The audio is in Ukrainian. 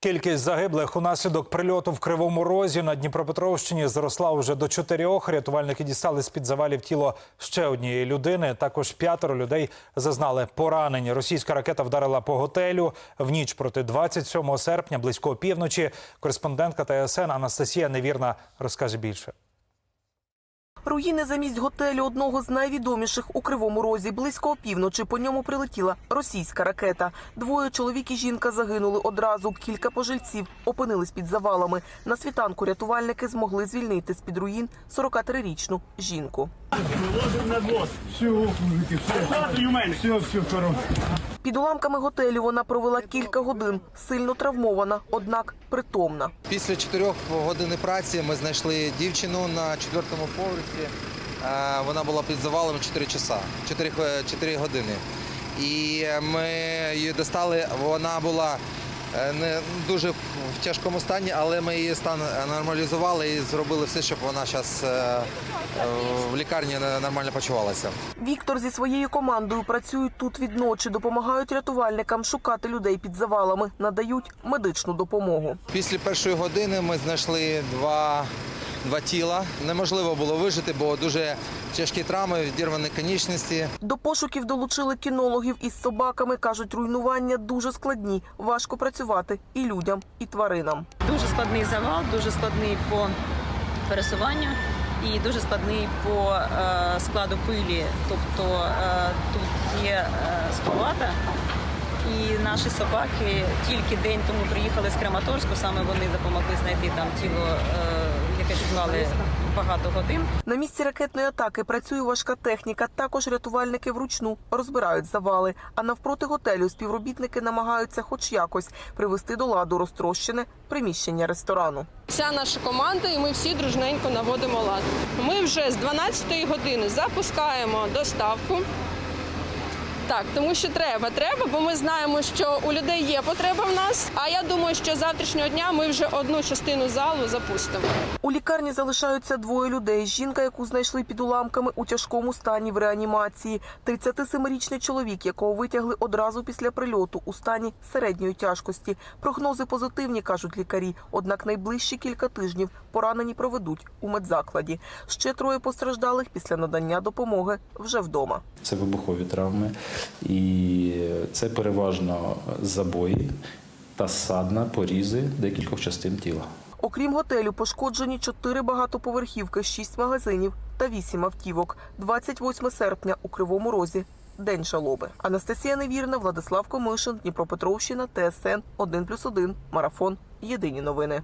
Кількість загиблих унаслідок прильоту в Кривому Розі на Дніпропетровщині зросла вже до чотирьох. Рятувальники дістали з-під завалів тіло ще однієї людини. Також п'ятеро людей зазнали поранень. Російська ракета вдарила по готелю в ніч проти 27 серпня, близько півночі. Кореспондентка ТСН Анастасія Невірна розкаже більше. Руїни замість готелю одного з найвідоміших у Кривому Розі. Близько опівночі по ньому прилетіла російська ракета. Двоє чоловік і жінка загинули одразу. Кілька пожильців опинились під завалами. На світанку рятувальники змогли звільнити з-під руїн 43-річну жінку. Під уламками готелю вона провела кілька годин. Сильно травмована, однак притомна. Після чотирьох годин праці ми знайшли дівчину на четвертому поверсі. Е, Вона була під завалом 4 часа, 4, 4 години. І ми її достали. Вона була не дуже в тяжкому стані, але ми її стан нормалізували і зробили все, щоб вона зараз в лікарні нормально почувалася. Віктор зі своєю командою працюють тут відночі, допомагають рятувальникам шукати людей під завалами, надають медичну допомогу. Після першої години ми знайшли два, два тіла. Неможливо було вижити, бо дуже тяжкі травми, відірвані конічності. До пошуків долучили кінологів із собаками. кажуть, руйнування дуже складні, важко працювати і людям, і тваринам. Дуже складний завал, дуже складний по пересуванню і дуже складний по е, складу пилі. Тобто е, тут є е, скловата, і наші собаки тільки день тому приїхали з Краматорську. Саме вони допомогли знайти там тіло, яке шукали багато годин. На місці ракетної атаки працює важка техніка. Також рятувальники вручну розбирають завали. А навпроти готелю співробітники намагаються, хоч якось, привести до ладу розтрощене приміщення ресторану. Вся наша команда, і ми всі дружненько наводимо лад. Ми вже з 12-ї години запускаємо доставку. Так, тому що треба, треба, бо ми знаємо, що у людей є потреба в нас. А я думаю, що з завтрашнього дня ми вже одну частину залу запустимо. У лікарні залишаються двоє людей. Жінка, яку знайшли під уламками у тяжкому стані в реанімації. 37-річний чоловік, якого витягли одразу після прильоту у стані середньої тяжкості. Прогнози позитивні, кажуть лікарі. Однак найближчі кілька тижнів поранені проведуть у медзакладі. Ще троє постраждалих після надання допомоги вже вдома. Це вибухові травми, і це переважно забої та садна, порізи декількох частин тіла. Окрім готелю, пошкоджені чотири багатоповерхівки, шість магазинів та вісім автівок. 28 серпня у Кривому Розі. День жалоби. Анастасія Невірна, Владислав Комишин, Дніпропетровщина, ТСН 1+,1, Марафон. Єдині новини.